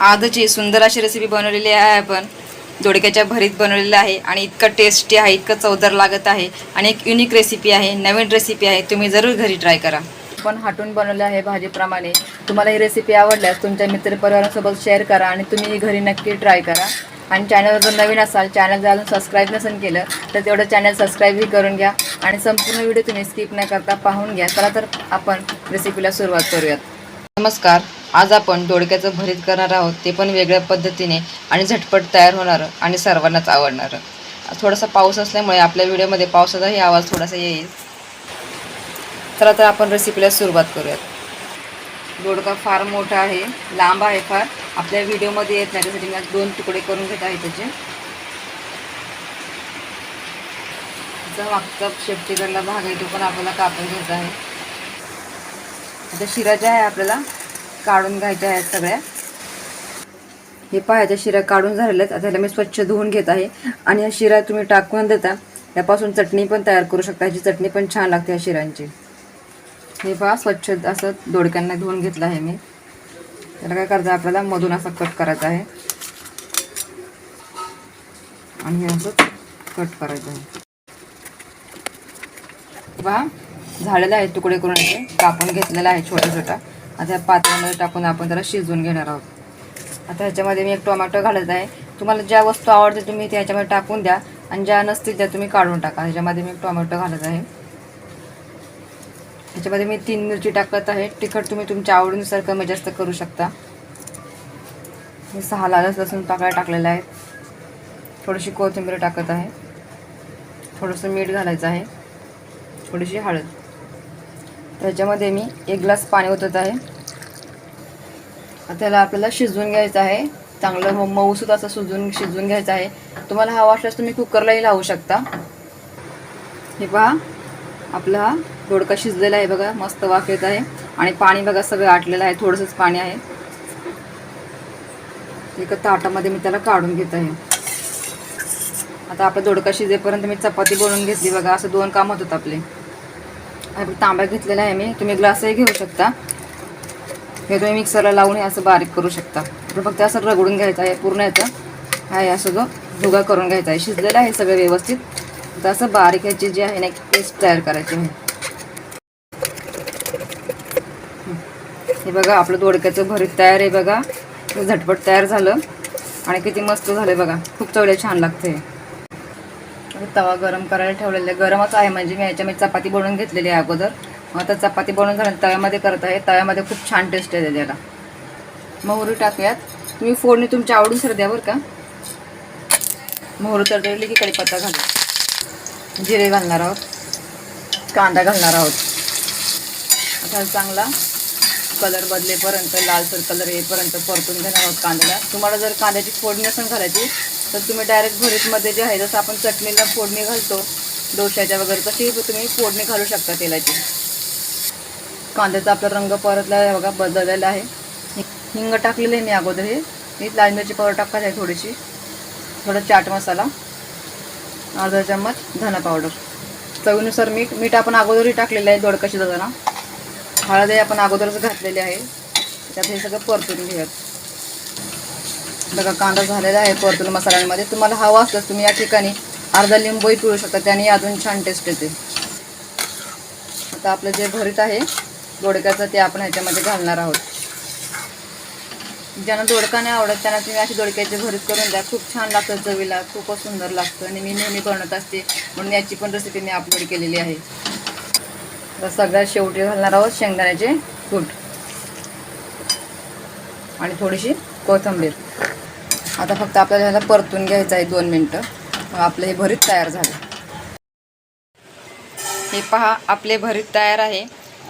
आजची सुंदर अशी रेसिपी बनवलेली आहे आपण. दोडक्याच्या भरीत बनवलेलं आहे आणि इतकं टेस्टी आहे इतकं चवदार लागत आहे आणि एक युनिक रेसिपी आहे नवीन रेसिपी आहे. तुम्ही जरूर घरी ट्राय करा. पण हाटून बनवलं आहे भाजीप्रमाणे. तुम्हाला ही रेसिपी आवडल्यास तुमच्या मित्रपरिवारासोबत शेअर करा आणि तुम्ही ही घरी नक्की ट्राय करा. आणि चॅनलवर जर नवीन असाल चॅनल जर अजून सबस्क्राईब नसेल केलं तर तेवढं चॅनल सबस्क्राईबही करून घ्या आणि संपूर्ण व्हिडिओ तुम्ही स्किप न करता पाहून घ्या. चला तर आपण रेसिपीला सुरुवात करूयात. नमस्कार. आज आपण दोडक्याचं भरीत करणार आहोत ते पण वेगळ्या पद्धतीने आणि झटपट तयार होणारं आणि सर्वांनाच आवडणारं. थोडासा पाऊस असल्यामुळे आपल्या व्हिडिओमध्ये पावसाचाही आवाज थोडासा येईल. चला तर आपण रेसिपीला सुरुवात करूयात. दोडका फार मोठा आहे लांब आहे फार. आपल्या व्हिडिओमध्ये येत नाही त्यासाठी मी दोन तुकडे करून घेत आहे त्याचे. त्याचा मागचा शेपटीकडला भाग आहे तो पण आपल्याला कापून घ्यायचा आहे. आता शिरा ज्या आहे आपल्याला काढून घ्यायच्या आहेत सगळ्या. हे पायाच्या शिऱ्या शिरा काढून झालेल्या आहेत. आता ह्याला मी स्वच्छ धुवून घेत आहे. आणि या शिरा तुम्ही टाकून देता. यापासून चटणी पण तयार करू शकता. ह्याची चटणी पण छान लागते या शिरांची. हे पहा स्वच्छ असं दोडक्यांना धुवून घेतलं आहे मी. त्याला काय करायचं? आपल्याला मधून असं कट करायचं आहे. आणि हे असं कट करायचं आहे. पहा झालेलं आहे तुकडे करून. कापून घेतलेला आहे छोटा छोटा आता पात्रामध्ये टाकून आपण त्याला शिजवून घेणार आहोत. आता ह्याच्यामध्ये मी एक टोमॅटो घालत आहे. तुम्हाला ज्या वस्तू आवडते तुम्ही त्या ह्याच्यामध्ये टाकून द्या आणि ज्या नसतील त्या तुम्ही काढून टाका. ह्याच्यामध्ये मी एक टोमॅटो घालत आहे. ह्याच्यामध्ये मी तीन मिरची टाकत आहे. तिखट तुम्ही तुमच्या आवडीनुसार कमी जास्त करू शकता. मी सहा लाल लसूण पाकळ्या टाकलेल्या आहेत. थोडीशी कोथिंबीर टाकत आहे. थोडंसं मीठ घालायचं आहे. थोडीशी हळद. त्याच्यामध्ये मी एक ग्लास पाणी ओतत आहे. त्याला आपल्याला शिजवून घ्यायचं आहे. चांगलं मऊ मऊसूत असं शिजवून शिजवून घ्यायचं आहे. तुम्हाला हवा असल्यास तुम्ही कुकरलाही लावू शकता. हे पहा आपला हा दोडका शिजलेला आहे बघा मस्त वाफ येत आहे. आणि पाणी बघा सगळं आटलेलं आहे थोडंसंच पाणी आहे. एका ताटामध्ये मी त्याला काढून घेत आहे. आता आपला दोडका शिजेपर्यंत मी चपाती बनवून घेतली बघा असं दोन काम होतात आपले. तांब्या घेतलेला आहे मी. तुम्ही ग्लासही घेऊ शकता. हे तुम्ही मिक्सरला लावून हे असं बारीक करू शकता. फक्त असं रगडून घ्यायचं आहे पूर्ण याचा. आहे असं जो भुगा करून घ्यायचा आहे. शिजलेलं आहे सगळं व्यवस्थित. तर असं बारीक ह्याची जी आहे ना एक पेस्ट तयार करायची आहे. हे बघा आपलं दोडक्याचं भरीत तयार आहे बघा. झटपट तयार झालं. आणि किती मस्त झालं बघा. खूप चवड्या छान लागते तवा गरम करायला ठेवलेला आहे. गरमच आहे म्हणजे मी याच्यामध्ये चपाती बनवून घेतलेली आहे अगोदर. मग आता चपाती बनवून झालं तव्यामध्ये करत आहे. तव्यामध्ये खूप छान टेस्ट आहे त्याला. मोहरी टाकूयात. तुम्ही फोडणी तुमच्या सर द्या बरं का. मोहरी तडतडली की कढीपत्ता घालू जिरे घालणार आहोत. कांदा घालणार आहोत. आता चांगला कलर बदलेपर्यंत लालसर कलर येईपर्यंत परतून घेणार आहोत कांद्याला. तुम्हाला जर कांद्याची फोडणी असेल घालायची तर तुम्ही डायरेक्ट भरीतमध्ये जे आहे जसं आपण चटणीला फोडणी घालतो डोश्याच्या वगैरे तशी तुम्ही फोडणी घालू शकता तेलाची. कांद्याचा आपला रंग परतला आहे बघा बदललेला आहे. हिंग टाकलेलं आहे मी अगोदर हे. मी लाल मिरची पावडर टाकत आहे थोडीशी. थोडा चाट मसाला अर्धा चम्मच धना पावडर. चवीनुसार मीठ मीठ आपण अगोदरही टाकलेलं आहे दोडकाशी जाताना हळदही आपण अगोदरच घातलेली आहे. त्यात हे सगळं परतून घेऊयात. बघा कांदा झालेला आहे परतून मसाल्यांमध्ये तुम्हाला हवा असल्यास तुम्ही या ठिकाणी अर्धा लिंबूही पिळू शकता. त्याने अजून छान टेस्ट येते. आता आपलं जे भरीत आहे दोडक्याचं ते आपण ह्याच्यामध्ये घालणार आहोत. ज्यांना दोडका नाही आवडत त्यांना तुम्ही अशी दोडक्याचे भरीत करून द्या. खूप छान लागतं चवीला खूपच सुंदर लागतं. आणि मी नेहमी बनवत असते म्हणून याची पण रेसिपी मी अपलोड केलेली आहे. तर सगळ्यात शेवटी घालणार आहोत शेंगदाण्याचे कूट. आणि थोडीशी कोथिंबीर. आता फक्त आपल्याला ह्याला परतून घ्यायचं आहे दोन मिनटं. मग आपलं हे भरीत तयार झालं. हे पहा आपले भरीत तयार आहे.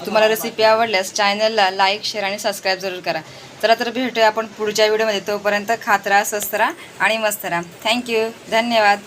तुम्हाला रेसिपी आवडल्यास चॅनलला लाईक शेअर आणि सबस्क्राईब जरूर करा. चला तर भेटूया आपण पुढच्या व्हिडिओमध्ये तोपर्यंत खात राहा स्वस्त राहा आणि मस्त राहा. थँक्यू धन्यवाद.